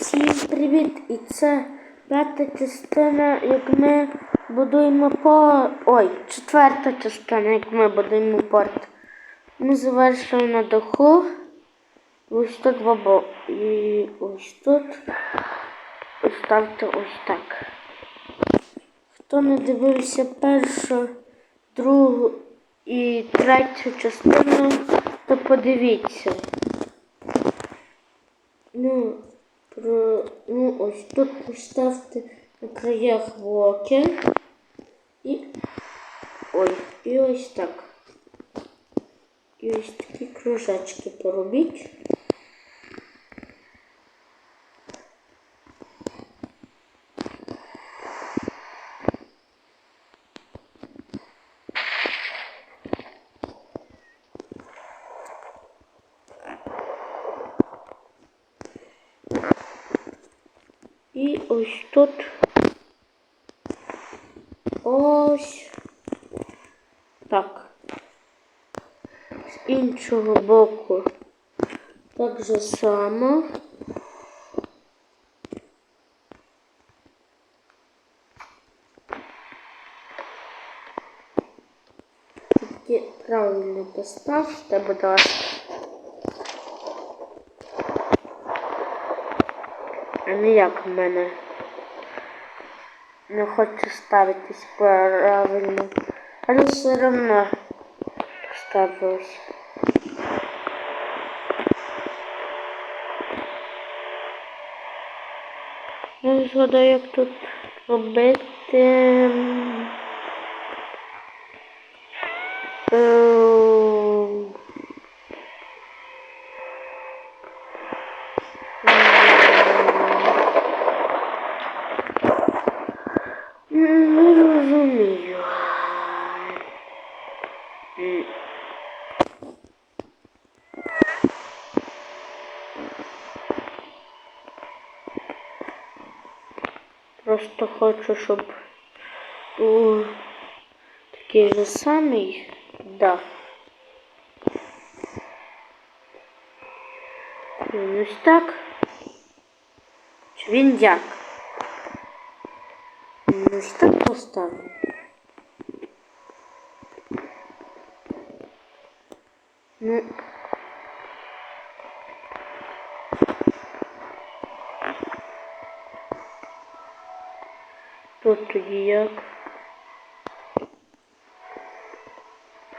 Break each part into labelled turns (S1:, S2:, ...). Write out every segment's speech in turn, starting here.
S1: Всім привіт! І це п'ята частина, як ми будуємо по. Ой, четверта частина, як ми будуємо порт. Ми завершили на даху. Ось тут бабо. І ось тут. Ставте ось так. Хто не дивився першу, другу і третю частину, то подивіться. Ну, ну ось тут поставте на краях блоки. І ой, і ось так. І ось такі кружечки поробіть. І ось тут ось так. З іншого боку так же само. Тільки правильно поставте, будь ласка. А не як в мене. Не хочу ставитись правильно. Але все одно ставилось. Я згадаю, як тут робити. Ем, Не розумію. М. Просто хочу, щоб був такий же самий дах. Він ось так. Він як? Ось так поставив. Ну. Тут тоді як?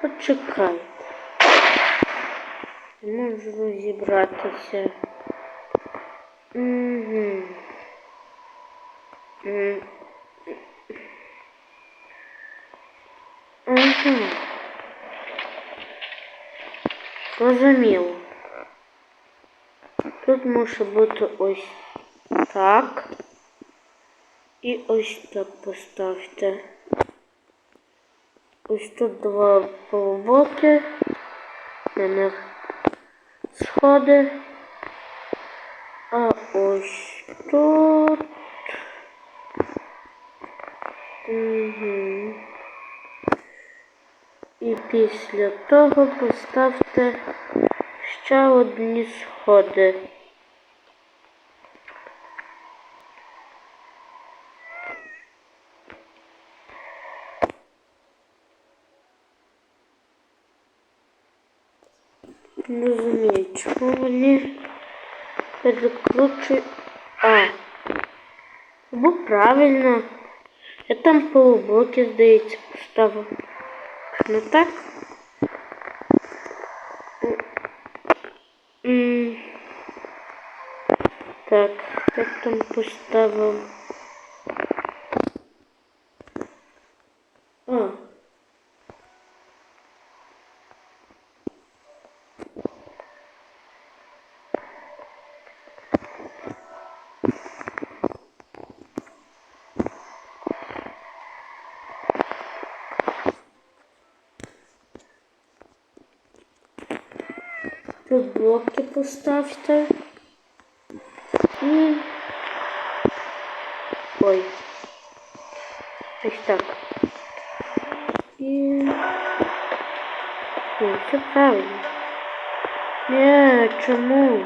S1: Почекай. Можу розібратися. Угу. Угу. Розуміло. Тут може бути ось так. І ось так поставте. Ось тут два полуботи. На них сходи. А ось тут. Угу. І після того поставте ще одні сходи. Не розумію, чому вони перекручують. А. Бо правильно. Я там полублоки, здається, поставив. Ну так. Так, как там поставив. А. Тут блоки поставьте. И... Ой. Значит так. И... Ну, все правильно. Ні, чому?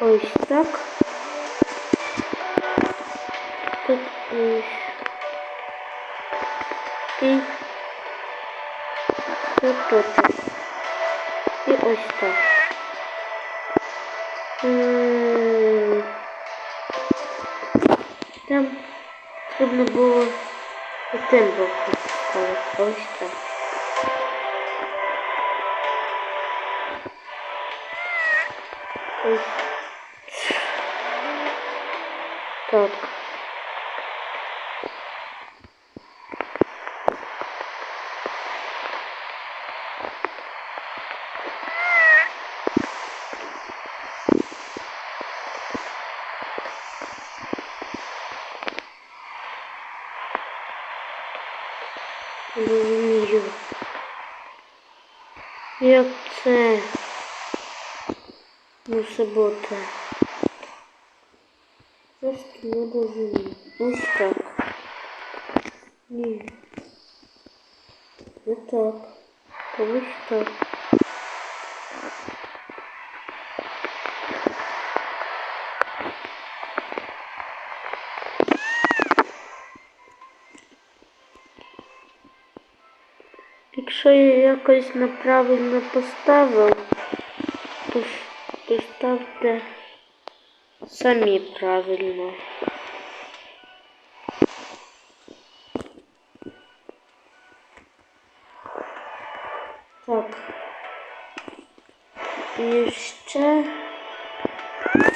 S1: Ось так. Тут ось. І тут тут. І ось так. М, Там потрібно було один боком поставити. Ось так. Ось. Так. Розумію. Як це мусить бути? Просто не розумію. Ось так. Ні. Не так. Ось так. Якщо я якось неправильно поставив, то, ж- то ставте самі правильно. Так. І ще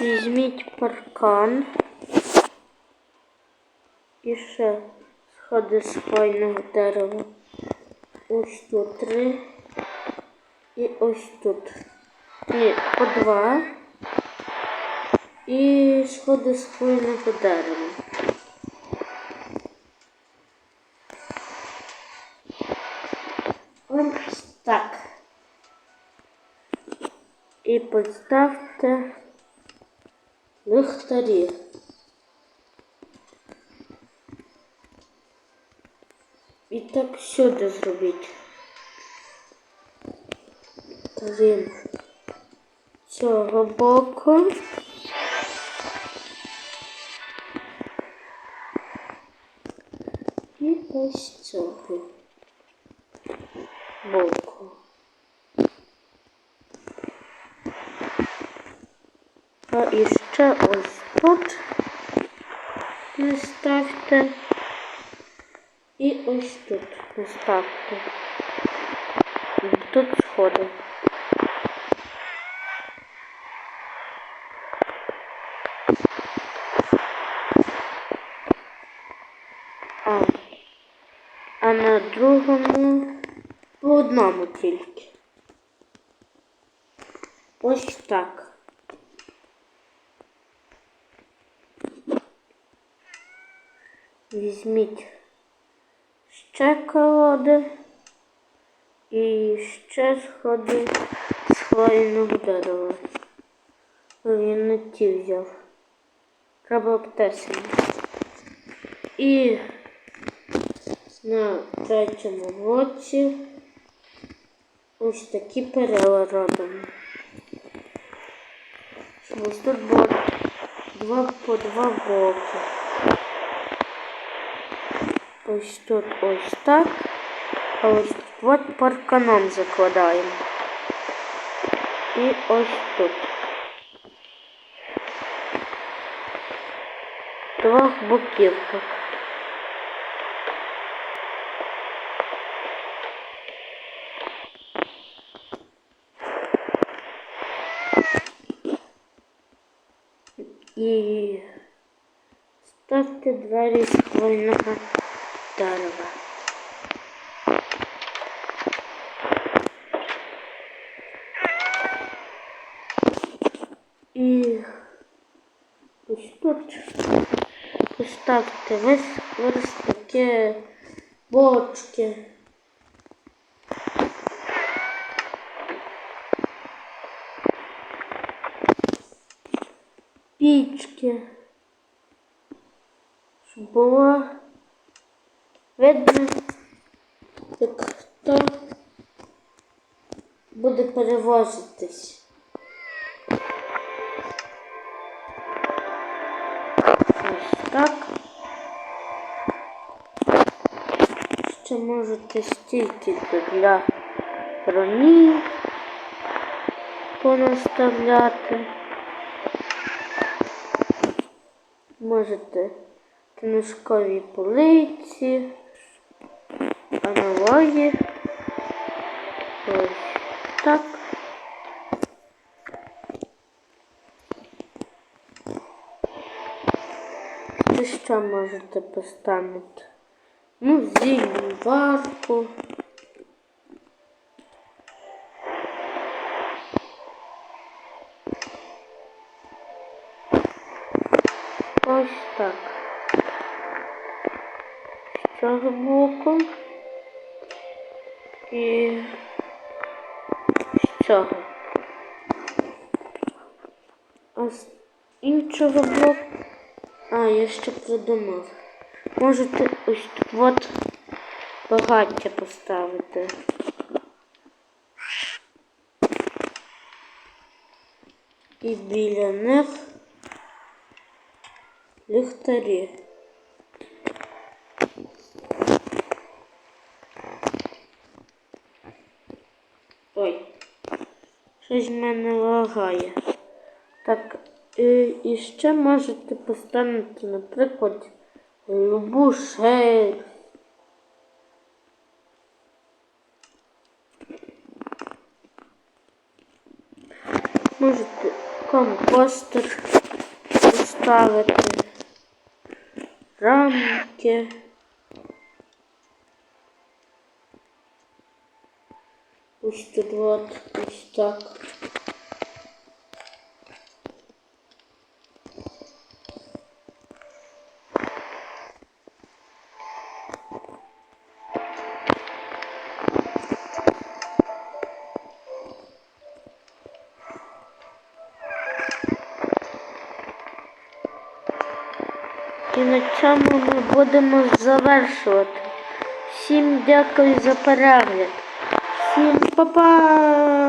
S1: візьміть паркан. І ще сходи з хвойного дерева. Ось тут три. І ось тут. Ні, по два. І сходи з хвойного дерева. Ось так. І поставте лихтарі. Так сюди зробіть. З цього боку. І ось цього боку. А і ще ось тут не ставте. І ось тут поставте. Тут сходи. А, а на другому по одному тільки. Ось так. Візьміть колоди і ще сходи з хвойного дерева. Він не ті взяв. Треба обтесані. І на третьому блоці ось такі перила робимо. Ось тут було два по два боки. Ось тут ось так. А ось от парканом закладаємо. І ось тут. Двох боків так. І ставте двері з хвойного Дерева. І поставте весь ось такі бочки. Пічки. Щоб було видно, як хто буде перевозитись. Ось так. Ще можете стільки для броні понаставляти. Можете книжкові полиці, аналоги. Ось так. Що ще можете поставити? Ну, зільну варку. Ось так. З цього боку. І з цього. А з іншого. А, я ще придумав. Можете ось тут от багаття поставити. І біля них ліхтарі. Ой, щось в мене лагає. Так, і, ще можете поставити, наприклад, любу шерсть. Можете компостер поставити, рамки. Ось тут от, ось так. І на цьому ми будемо завершувати. Всім дякую за перегляд. Всім па-па!